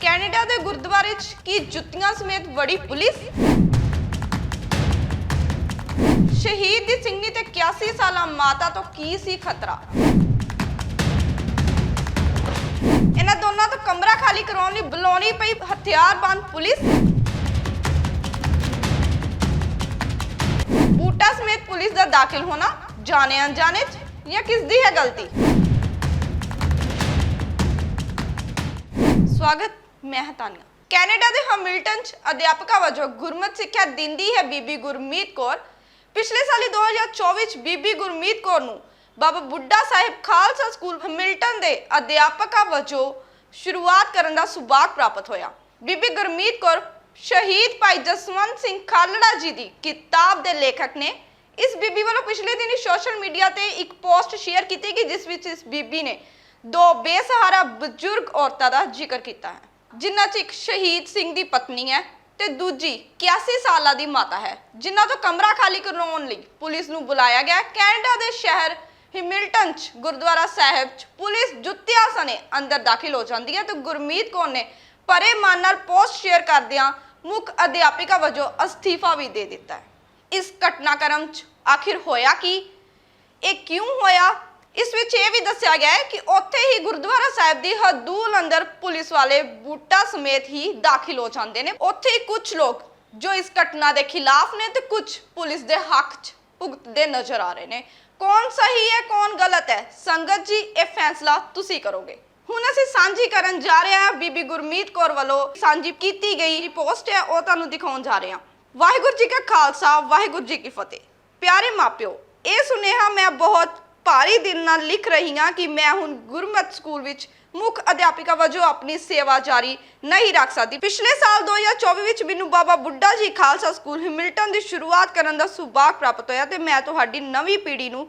Canada ਦੇ ਗੁਰਦੁਆਰੇ 'ਚ ਕੀ ਜੁੱਤੀਆਂ ਸਮੇਤ ਵੜੀ ਪੁਲਿਸ? ਸ਼ਹੀਦ ਦੀ ਸਿੰਘਨੀ ਤੇ 81 ਸਾਲਾ ਮਾਤਾ ਤੋਂ ਕੀ ਸੀ ਖਤਰਾ? ਇਹਨਾਂ ਦੋਨਾਂ ਤੋਂ ਕਮਰਾ ਖਾਲੀ ਕਰਾਉਣ ਲਈ ਬੁਲਾਉਣੀ ਪਈ ਹਥਿਆਰਬੰਦ ਪੁਲਿਸ? ਬੂਟਾ ਸਮੇਤ ਪੁਲਿਸ ਦਾ ਦਾਖਲ ਹੋਣਾ ਜਾਣੇ ਅਣਜਾਣੇ 'ਚ ਜਾਂ ਕਿਸ ਦੀ ਹੈ ਗਲਤੀ? ਸਵਾਗਤ ਮੈਂ ਹਾਂ ਕੈਨੇਡਾ ਦੇ ਹੈਮਿਲਟਨ 'ਚ ਅਧਿਆਪਕਾ ਵਜੋਂ ਗੁਰਮਤ ਸਿੱਖਿਆ ਦਿੰਦੀ ਹੈ ਬੀਬੀ ਗੁਰਮੀਤ ਕੌਰ। ਪਿਛਲੇ ਸਾਲੀ 2024 'ਚ ਬੀਬੀ ਗੁਰਮੀਤ ਕੌਰ ਨੂੰ ਬਾਬਾ ਬੁੱਢਾ ਸਾਹਿਬ ਖਾਲਸਾ ਸਕੂਲ ਹੈਮਿਲਟਨ ਦੇ ਅਧਿਆਪਕਾ ਵਜੋਂ ਸ਼ੁਰੂਆਤ ਕਰਨ ਦਾ ਸੁਭਾਗ ਪ੍ਰਾਪਤ ਹੋਇਆ। ਬੀਬੀ ਗੁਰਮੀਤ ਕੌਰ ਸ਼ਹੀਦ ਭਾਈ ਜਸਵੰਤ ਸਿੰਘ ਖਾਲੜਾ ਜੀ ਦੀ ਕਿਤਾਬ ਦੇ ਲੇਖਕ ਨੇ। ਇਸ ਬੀਬੀ ਵੱਲੋਂ ਪਿਛਲੇ ਦਿਨੀ ਸੋਸ਼ਲ ਮੀਡੀਆ ਤੇ ਇੱਕ ਪੋਸਟ ਸ਼ੇਅਰ ਕੀਤੀ ਗਈ, ਜਿਸ ਵਿੱਚ ਇਸ ਬੀਬੀ ਨੇ ਦੋ ਬੇਸਹਾਰਾ ਬਜ਼ੁਰਗ ਔਰਤਾਂ ਦਾ ਜ਼ਿਕਰ ਕੀਤਾ ਹੈ। ਜਿਨ੍ਹਾਂ 'ਚ ਇੱਕ ਸ਼ਹੀਦ ਸਿੰਘ ਦੀ ਪਤਨੀ ਹੈ ਤੇ ਦੂਜੀ 81 ਸਾਲਾਂ ਦੀ ਮਾਤਾ ਹੈ, ਜਿਨ੍ਹਾਂ ਤੋਂ ਕਮਰਾ ਖਾਲੀ ਕਰਵਾਉਣ ਲਈ ਪੁਲਿਸ ਨੂੰ ਬੁਲਾਇਆ ਗਿਆ। ਕੈਨੇਡਾ ਦੇ ਸ਼ਹਿਰ ਹਿਮਿਲਟਨ 'ਚ, ਗੁਰਦੁਆਰਾ ਸਾਹਿਬ 'ਚ ਪੁਲਿਸ ਜੁੱਤੀਆਂ ਸਣੇ ਅੰਦਰ ਦਾਖਲ ਹੋ ਜਾਂਦੀ ਹੈ ਤੇ ਗੁਰਮੀਤ ਕੌਰ ਨੇ ਪਰੇ ਮਨ ਨਾਲ ਪੋਸਟ ਸ਼ੇਅਰ ਕਰਦਿਆਂ ਮੁੱਖ ਅਧਿਆਪਿਕਾ ਵਜੋਂ ਅਸਤੀਫਾ ਵੀ ਦੇ ਦਿੱਤਾ ਹੈ। ਇਸ ਘਟਨਾਕ੍ਰਮ 'ਚ ਆਖਿਰ ਹੋਇਆ ਕੀ? ਇਹ ਕਿਉਂ ਹੋਇਆ? ਇਸ ਵਿੱਚ ਇਹ ਵੀ ਦੱਸਿਆ ਗਿਆ ਹੈ ਕਿ ਉੱਥੇ ਹੀ ਗੁਰਦੁਆਰਾ ਸਾਹਿਬ ਦੀ ਹਦੂਲ ਅੰਦਰ ਪੁਲਿਸ ਵਾਲੇ ਬੂਟਾ ਸਮੇਤ ਹੀ ਦਾਖਲ ਹੋ ਜਾਂਦੇ ਨੇ। ਉੱਥੇ ਹੀ ਕੁਝ ਲੋਕ ਜੋ ਇਸ ਘਟਨਾ ਦੇ ਖਿਲਾਫ ਨੇ ਤੇ ਕੁਝ ਪੁਲਿਸ ਦੇ ਹੱਕ 'ਚ ਭੁਗਤਦੇ ਨਜ਼ਰ ਆ ਰਹੇ ਨੇ। ਕੌਣ ਸਹੀ ਹੈ, ਕੌਣ ਗਲਤ ਹੈ? ਸੰਗਤ ਜੀ, ਇਹ ਫੈਸਲਾ ਤੁਸੀਂ ਕਰੋਗੇ। ਹੁਣ ਅਸੀਂ ਸਾਂਝੀ ਕਰਨ ਜਾ ਰਹੇ ਹਾਂ। ਬੀਬੀ ਗੁਰਮੀਤ ਕੌਰ ਵੱਲੋਂ ਸਾਂਝੀ ਕੀਤੀ ਗਈ ਪੋਸਟ ਹੈ, ਉਹ ਤੁਹਾਨੂੰ ਦਿਖਾਉਣ ਜਾ ਰਹੇ ਹਾਂ। ਵਾਹਿਗੁਰੂ ਜੀ ਕਾ ਖਾਲਸਾ, ਵਾਹਿਗੁਰੂ ਜੀ ਕੀ ਫਤਿਹ। ਪਿਆਰੇ ਮਾਪਿਓ, ਇਹ ਸੁਨੇਹਾ ਮੈਂ ਬਹੁਤ ਭਾਰੀ ਦਿਲ ਨਾਲ ਲਿਖ ਰਹੀ ਹਾਂ ਕਿ ਮੈਂ ਹੁਣ ਗੁਰਮਤ ਸਕੂਲ ਵਿੱਚ ਮੁੱਖ ਅਧਿਆਪਿਕਾ ਵਜੋਂ ਆਪਣੀ ਸੇਵਾ ਜਾਰੀ ਨਹੀਂ ਰੱਖ ਸਕਦੀ। ਪਿਛਲੇ ਸਾਲ 2024 ਵਿੱਚ ਮੈਨੂੰ ਬਾਬਾ ਬੁੱਢਾ ਜੀ ਖਾਲਸਾ ਸਕੂਲ ਹਿਮਿਲਟਨ ਦੀ ਸ਼ੁਰੂਆਤ ਕਰਨ ਦਾ ਸੁਭਾਗ ਪ੍ਰਾਪਤ ਹੋਇਆ ਤੇ ਮੈਂ ਤੁਹਾਡੀ ਨਵੀਂ ਪੀੜ੍ਹੀ ਨੂੰ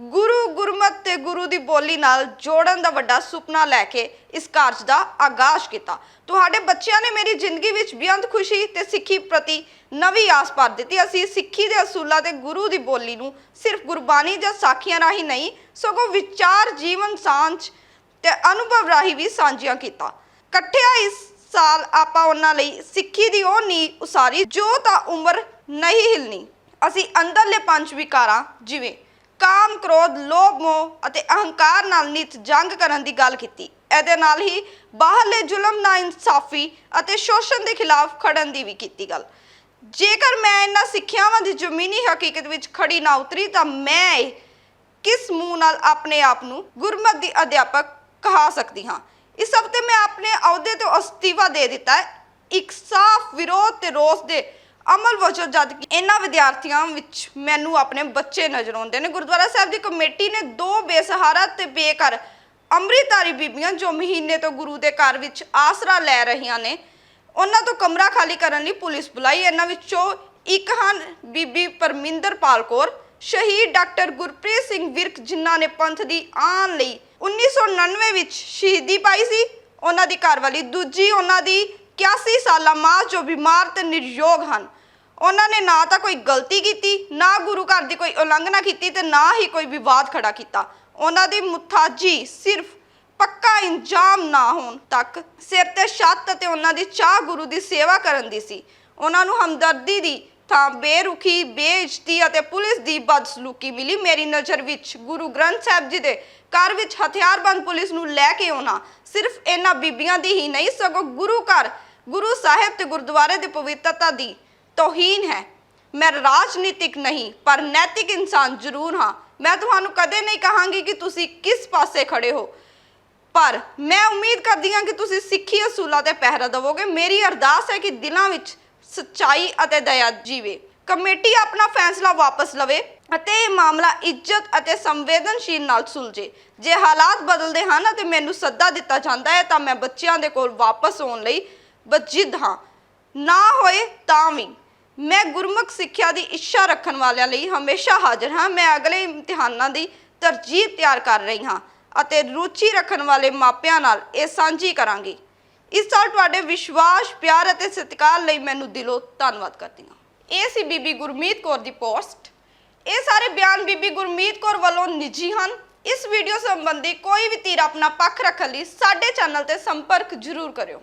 ਗੁਰੂ ਗੁਰਮਤ ਤੇ ਗੁਰੂ ਦੀ ਬੋਲੀ ਨਾਲ ਜੋੜਨ ਦਾ ਵੱਡਾ ਸੁਪਨਾ ਲੈ ਕੇ ਇਸ ਕਾਰਜ ਦਾ ਆਗਾਜ਼ ਕੀਤਾ। ਤੁਹਾਡੇ ਬੱਚਿਆਂ ਨੇ ਮੇਰੀ ਜ਼ਿੰਦਗੀ ਵਿੱਚ ਬੇਅੰਤ ਖੁਸ਼ੀ ਤੇ ਸਿੱਖੀ ਪ੍ਰਤੀ ਨਵੀਂ ਆਸ ਭਰ ਦਿੱਤੀ। ਅਸੀਂ ਸਿੱਖੀ ਦੇ ਅਸੂਲਾਂ ਤੇ ਗੁਰੂ ਦੀ ਬੋਲੀ ਨੂੰ ਸਿਰਫ ਗੁਰਬਾਣੀ ਜਾਂ ਸਾਖੀਆਂ ਰਾਹੀਂ ਨਹੀਂ, ਸਗੋਂ ਵਿਚਾਰ, ਜੀਵਨ, ਸਾਂਝ ਤੇ ਅਨੁਭਵ ਰਾਹੀਂ ਵੀ ਸਾਂਝੀਆਂ ਕੀਤਾ। ਇਕੱਠਿਆਂ ਇਸ ਸਾਲ ਆਪਾਂ ਉਹਨਾਂ ਲਈ ਸਿੱਖੀ ਦੀ ਉਹ ਨੀ ਉਸਾਰੀ ਜੋ ਤਾਂ ਉਮਰ ਨਹੀਂ ਹਿਲਣੀ। ਅਸੀਂ ਅੰਦਰਲੇ ਪੰਜ ਵਿਕਾਰਾਂ ਜਿਵੇਂ ਕਾਮ, ਕ੍ਰੋਧ, ਲੋਭ, ਮੋਹ ਅਤੇ ਅਹੰਕਾਰ ਨਾਲ ਨਿਤ ਜੰਗ ਕਰਨ ਦੀ ਗੱਲ ਕੀਤੀ। ਇਹਦੇ ਨਾਲ ਹੀ ਬਾਹਰਲੇ ਜ਼ੁਲਮ ਨਾ ਇਨਸਾਫੀ ਅਤੇ ਸ਼ੋਸ਼ਣ ਦੇ ਖਿਲਾਫ ਖੜਨ ਦੀ ਵੀ ਕੀਤੀ ਗੱਲ। ਜੇਕਰ ਮੈਂ ਇਹਨਾਂ ਸਿੱਖਿਆਵਾਂ ਦੀ ਜ਼ਮੀਨੀ ਹਕੀਕਤ ਵਿੱਚ ਖੜੀ ਨਾ ਉਤਰੀ ਤਾਂ ਮੈਂ ਕਿਸ ਮੂੰਹ ਨਾਲ ਆਪਣੇ ਆਪ ਨੂੰ ਗੁਰਮਤ ਦੀ ਅਧਿਆਪਕ ਕਹਾ ਸਕਦੀ ਹਾਂ? ਇਸ ਹਫ਼ਤੇ ਮੈਂ ਆਪਣੇ ਅਹੁਦੇ ਤੋਂ ਅਸਤੀਫਾ ਦੇ ਦਿੱਤਾ ਇੱਕ ਸਾਫ਼ ਵਿਰੋਧ ਤੇ ਰੋਸ ਦੇ ਅਮਲ ਵਜੋਂ ਜਦ ਕਿ ਇਹਨਾਂ ਵਿਦਿਆਰਥੀਆਂ ਵਿੱਚ ਮੈਨੂੰ ਆਪਣੇ ਬੱਚੇ ਨਜ਼ਰ ਆਉਂਦੇ ਨੇ। ਗੁਰਦੁਆਰਾ ਸਾਹਿਬ ਦੀ ਕਮੇਟੀ ਨੇ ਦੋ ਬੇਸਹਾਰਾ ਤੇ ਬੇਘਰ ਅੰਮ੍ਰਿਤਧਾਰੀ ਬੀਬੀਆਂ ਜੋ ਮਹੀਨੇ ਤੋਂ ਗੁਰੂ ਦੇ ਘਰ ਵਿੱਚ ਆਸਰਾ ਲੈ ਰਹੀਆਂ ਨੇ, ਉਹਨਾਂ ਤੋਂ ਕਮਰਾ ਖਾਲੀ ਕਰਨ ਲਈ ਪੁਲਿਸ ਬੁਲਾਈ। ਇਹਨਾਂ ਵਿੱਚੋਂ ਇੱਕ ਹਨ ਬੀਬੀ ਪਰਮਿੰਦਰਪਾਲ ਕੌਰ, ਸ਼ਹੀਦ ਡਾਕਟਰ ਗੁਰਪ੍ਰੀਤ ਸਿੰਘ ਵਿਰਕ ਜਿਨ੍ਹਾਂ ਨੇ ਪੰਥ ਦੀ ਆਨ ਲਈ 1999 ਵਿੱਚ ਸ਼ਹੀਦੀ ਪਾਈ ਸੀ। ਉਹਨਾਂ ਦੀ ਘਰਵਾਲੀ ਦੂਜੀ ਉਹਨਾਂ ਦੀ 81 ਸਾਲਾ ਮਾਂ ਜੋ ਬਿਮਾਰ ਤੇ ਨਿਰਯੋਗ ਹਨ। ਉਹਨਾਂ ਨੇ ਨਾ ਤਾਂ ਕੋਈ ਗਲਤੀ ਕੀਤੀ, ਨਾ ਗੁਰੂ ਘਰ ਦੀ ਕੋਈ ਉਲੰਘਣਾ ਕੀਤੀ ਤੇ ਨਾ ਹੀ ਕੋਈ ਵਿਵਾਦ ਖੜਾ ਕੀਤਾ। ਉਹਨਾਂ ਦੀ ਮੁਤਾਜੀ ਸਿਰਫ ਪੱਕਾ ਇੰਜਾਮ ਨਾ ਹੋਣ ਤੱਕ ਸਿਰ ਤੇ ਛੱਤ ਤੇ ਉਹਨਾਂ ਦੀ ਚਾਹ ਗੁਰੂ ਦੀ ਸੇਵਾ ਕਰਨ ਦੀ ਸੀ। ਉਹਨਾਂ ਨੂੰ ਹਮਦਰਦੀ ਦੀ ਥਾਂ ਬੇਰੁਖੀ, ਬੇਇੱਜ਼ਤੀ ਅਤੇ ਪੁਲਿਸ ਦੀ ਬਦਸਲੂਕੀ ਮਿਲੀ। ਮੇਰੀ ਨਜ਼ਰ ਵਿੱਚ ਗੁਰੂ ਗ੍ਰੰਥ ਸਾਹਿਬ ਜੀ ਦੇ ਘਰ ਵਿੱਚ ਹਥਿਆਰਬੰਦ ਪੁਲਿਸ ਨੂੰ ਲੈ ਕੇ ਆਉਣਾ ਸਿਰਫ ਇਹਨਾਂ ਬੀਬੀਆਂ ਦੀ ਹੀ ਨਹੀਂ, ਸਗੋਂ ਗੁਰੂ ਘਰ, ਗੁਰੂ ਸਾਹਿਬ ਤੇ ਗੁਰਦੁਆਰੇ ਦੀ ਪਵਿੱਤਰਤਾ ਦੀ ਤੋਹੀਨ ਹੈ। ਮੈਂ ਰਾਜਨੀਤਿਕ ਨਹੀਂ, ਪਰ ਨੈਤਿਕ ਇਨਸਾਨ ਜ਼ਰੂਰ ਹਾਂ। ਮੈਂ ਤੁਹਾਨੂੰ ਕਦੇ ਨਹੀਂ ਕਹਾਂਗੀ ਕਿ ਤੁਸੀਂ ਕਿਸ ਪਾਸੇ ਖੜੇ ਹੋ। ਪਰ ਮੈਂ ਉਮੀਦ ਕਰਦੀ ਹਾਂ ਕਿ ਤੁਸੀਂ ਸਿੱਖੀ ਅਸੂਲਾਂ ਤੇ ਪਹਿਰਾ ਦੇਵੋਗੇ। ਮੇਰੀ ਅਰਦਾਸ ਹੈ ਕਿ ਦਿਲਾਂ ਵਿੱਚ ਸੱਚਾਈ ਅਤੇ ਦਇਆ ਜੀਵੇ। ਕਮੇਟੀ ਆਪਣਾ ਫੈਸਲਾ ਵਾਪਸ ਲਵੇ ਅਤੇ ਇਹ ਮਾਮਲਾ ਇੱਜ਼ਤ ਅਤੇ ਸੰਵੇਦਨਸ਼ੀਲ ਨਾਲ ਸੁਲਝੇ। ਜੇ ਹਾਲਾਤ ਬਦਲਦੇ ਹਨ ਅਤੇ ਮੈਨੂੰ ਸੱਦਾ ਦਿੱਤਾ ਜਾਂਦਾ ਹੈ, ਤਾਂ ਮੈਂ ਬੱਚਿਆਂ ਦੇ ਕੋਲ ਵਾਪਸ ਆਉਣ ਲਈ ਬਜਿੱਦ ਹਾਂ। ਨਾ ਹੋਏ ਤਾਂ ਵੀ। ਮੈਂ ਗੁਰਮੁਖ ਸਿੱਖਿਆ ਦੀ ਇੱਛਾ ਰੱਖਣ ਵਾਲਿਆਂ ਲਈ ਹਮੇਸ਼ਾ ਹਾਜ਼ਰ ਹਾਂ। ਮੈਂ ਅਗਲੇ ਇਮਤਿਹਾਨਾਂ ਦੀ ਤਰਜੀਹ ਤਿਆਰ ਕਰ ਰਹੀ ਹਾਂ ਅਤੇ ਰੁਚੀ ਰੱਖਣ ਵਾਲੇ ਮਾਪਿਆਂ ਨਾਲ ਇਹ ਸਾਂਝੀ ਕਰਾਂਗੀ। ਇਸ ਸਾਲ ਤੁਹਾਡੇ ਵਿਸ਼ਵਾਸ, ਪਿਆਰ ਅਤੇ ਸਤਿਕਾਰ ਲਈ ਮੈਨੂੰ ਦਿਲੋਂ ਧੰਨਵਾਦ ਕਰਦੀ ਹਾਂ। ਇਹ ਸੀ ਬੀਬੀ ਗੁਰਮੀਤ ਕੌਰ ਦੀ ਪੋਸਟ। ਇਹ ਸਾਰੇ ਬਿਆਨ ਬੀਬੀ ਗੁਰਮੀਤ ਕੌਰ ਵੱਲੋਂ ਨਿੱਜੀ ਹਨ। ਇਸ ਵੀਡੀਓ ਸੰਬੰਧੀ ਕੋਈ ਵੀ ਧਿਰ ਆਪਣਾ ਪੱਖ ਰੱਖਣ ਲਈ ਸਾਡੇ ਚੈਨਲ ਤੇ ਸੰਪਰਕ ਜ਼ਰੂਰ ਕਰਿਓ।